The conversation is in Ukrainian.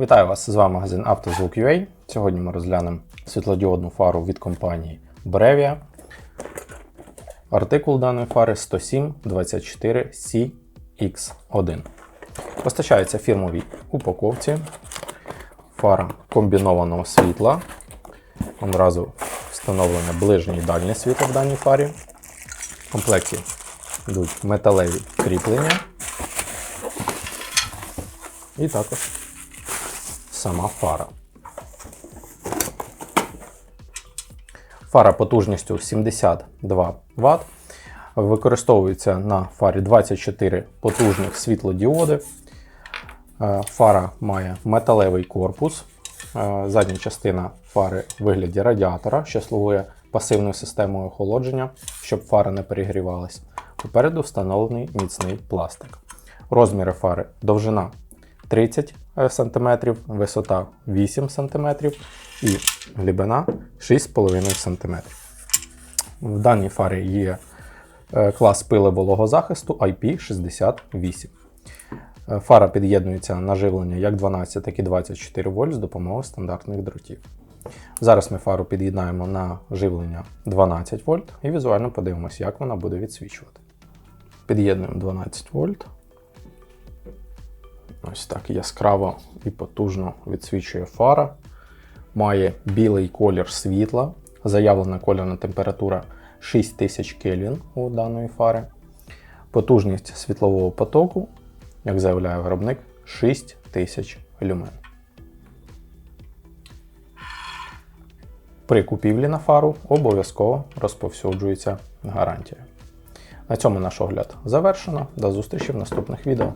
Вітаю вас! З вами магазин «Автозвук.UA». Сьогодні ми розглянемо світлодіодну фару від компанії Brevia. Артикул даної фари 10724 CX1. Постачається в фірмовій упаковці. Фара комбінованого світла. Одразу встановлене ближнє і дальнє світло в даній фарі. В комплекті йдуть металеві кріплення. І також сама фара. Фара потужністю 72 Вт. Використовується на фарі 24 потужних світлодіоди. Е, Фара має металевий корпус. Е, Задня частина фари в вигляді радіатора, що слугує пасивною системою охолодження, щоб фара не перегрівалась. Попереду встановлений міцний пластик. Розміри фари довжина 30 см, висота 8 см і глибина 6,5 см. В даній фарі є е, клас пили вологозахисту IP68. Е, Фара під'єднується на живлення як 12, так і 24 вольт з допомогою стандартних дротів. Зараз ми фару під'єднаємо на живлення 12 вольт і візуально подивимося, як вона буде відсвічувати. Під'єднуємо 12 вольт. Ось так яскраво і потужно відсвічує фара. Має білий колір світла. Заявлена кольорна температура 6000 Кельвін у даної фари. Потужність світлового потоку, як заявляє виробник, 6000 люмен. При купівлі на фару обов'язково розповсюджується гарантія. На цьому наш огляд завершено. До зустрічі в наступних відео.